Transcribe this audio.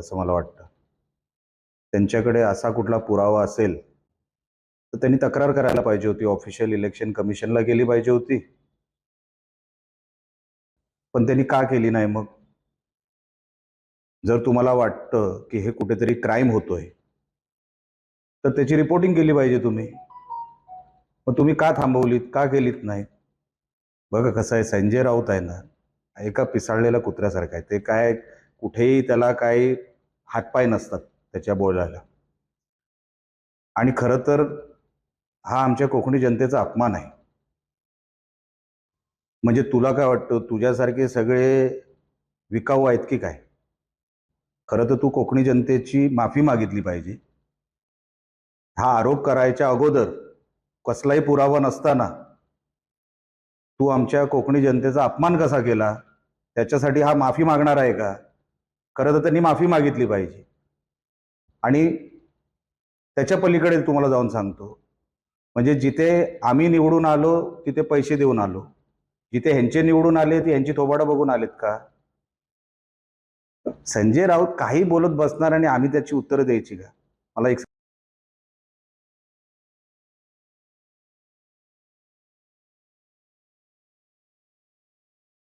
असं मला वाटतं. त्यांच्याकडे असा कुठला पुरावा असेल तर त्यांनी तक्रार करायला पाहिजे होती. ऑफिशियल इलेक्शन कमिशनला गेली पाहिजे होती. पण त्यांनी का केली नाही मग? जर तुम्हाला वाटतं की हे कुठेतरी क्राईम होतोय तर त्याची रिपोर्टिंग केली पाहिजे तुम्ही. मग तुम्ही का थांबवलीत? का केलीत नाही? बघा कसं आहे संजय राऊत आहे ना एका पिसाळलेल्या कुत्र्यासारखं आहे. ते काय कुठेही त्याला काही हातपाय नसतात त्याच्या बोलायला. आणि खरं तर हा आमच्या कोकणी जनतेचा अपमान आहे. म्हणजे तुला काय वाटतं? तुझ्यासारखे सगळे विकाऊ आहेत की काय? खरं तर तू कोकणी जनतेची माफी मागितली पाहिजे. हा आरोप करायच्या अगोदर कसलाही पुरावा नसताना तू आमच्या कोकणी जनतेचा अपमान कसा केला? त्याच्यासाठी हा माफी मागणार आहे का? खरं तर त्यांनी माफी मागितली पाहिजे. आणि त्याच्या पलीकडे तुम्हाला जाऊन सांगतो. म्हणजे जिथे आम्ही निवडून आलो तिथे पैसे देऊन आलो. जिथे ह्यांचे निवडून आले ते ह्यांची थोबाडं बघून आलेत का? संजय राऊत काही बोलत बसणार आणि आम्ही त्याची उत्तरं द्यायची का? मला एक